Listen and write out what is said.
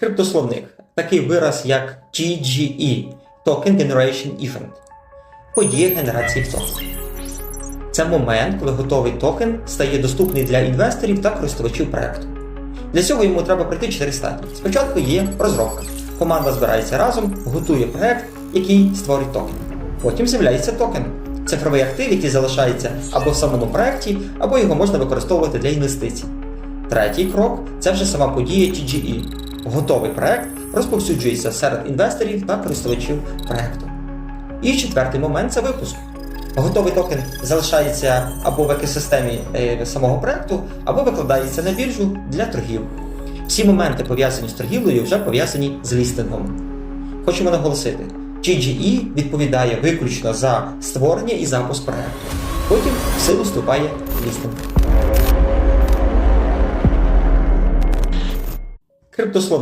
Криптословник такий вираз як TGE Token Generation Event. Подія генерації токен. Це момент, коли готовий токен стає доступний для інвесторів та користувачів проекту. Для цього йому треба пройти чотири стадії. Спочатку є розробка. Команда збирається разом, готує проект, який створить токен. Потім з'являється токен. Цифровий актив, який залишається або в самому проекті, або його можна використовувати для інвестицій. Третій крок це вже сама подія TGE. Готовий проект розповсюджується серед інвесторів та користувачів проекту. І четвертий момент це випуск. Готовий токен залишається або в екосистемі е, самого проекту, або викладається на біржу для торгів. Всі моменти, пов'язані з торгівлею, вже пов'язані з лістингом. Хочемо наголосити, GGE відповідає виключно за створення і запуск проекту. Потім в силу вступає лістинг. Криптослов